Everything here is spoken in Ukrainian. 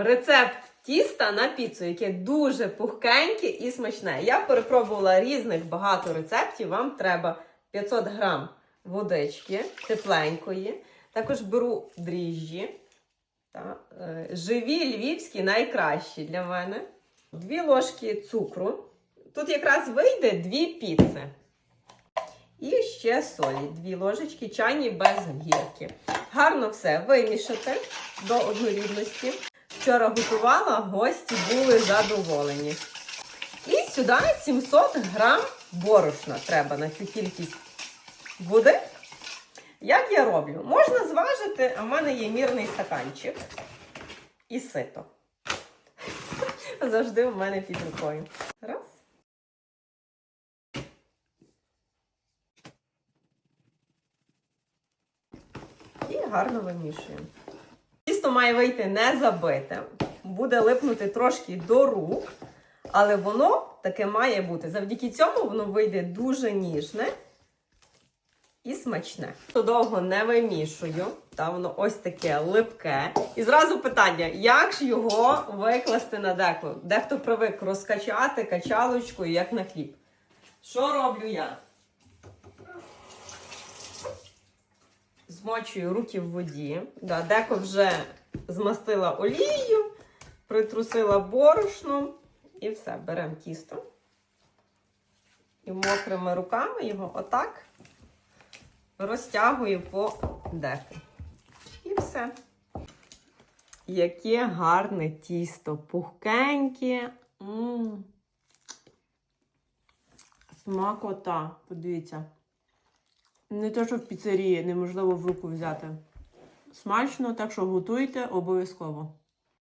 Рецепт тіста на піцу, яке дуже пухкеньке і смачне. Я перепробувала різних багато рецептів. Вам треба 500 грам водички тепленької. Також беру дріжджі. Та, е, живі львівські найкращі для мене. Дві ложки цукру. Тут якраз вийде дві піци. І ще солі, дві ложечки чайні без гірки. Гарно все вимішати до однорідності. Вчора готувала, гості були задоволені. І сюди 700 грам борошна треба на цю кількість води. Як я роблю? Можна зважити, а в мене є мірний стаканчик і сито. Завжди в мене під рукою. Раз. І гарно вимішуємо. Тісто має вийти не забите, буде липнути трошки до рук, але воно таке має бути. Завдяки цьому воно вийде дуже ніжне і смачне. Довго не вимішую, та воно ось таке липке. І зразу питання: як ж його викласти на деко? Дехто привик розкачати качалочкою, як на хліб. Що роблю я? Змочую руки в воді. Да, деко вже змастила олією, притрусила борошном і все, беремо тісто. І мокрими руками його отак розтягую по деку. І все. Яке гарне тісто, пухкеньке. М. Смакота, подивіться. Не те, що в піцерії неможливо в руку взяти. Смачно, так що готуйте обов'язково.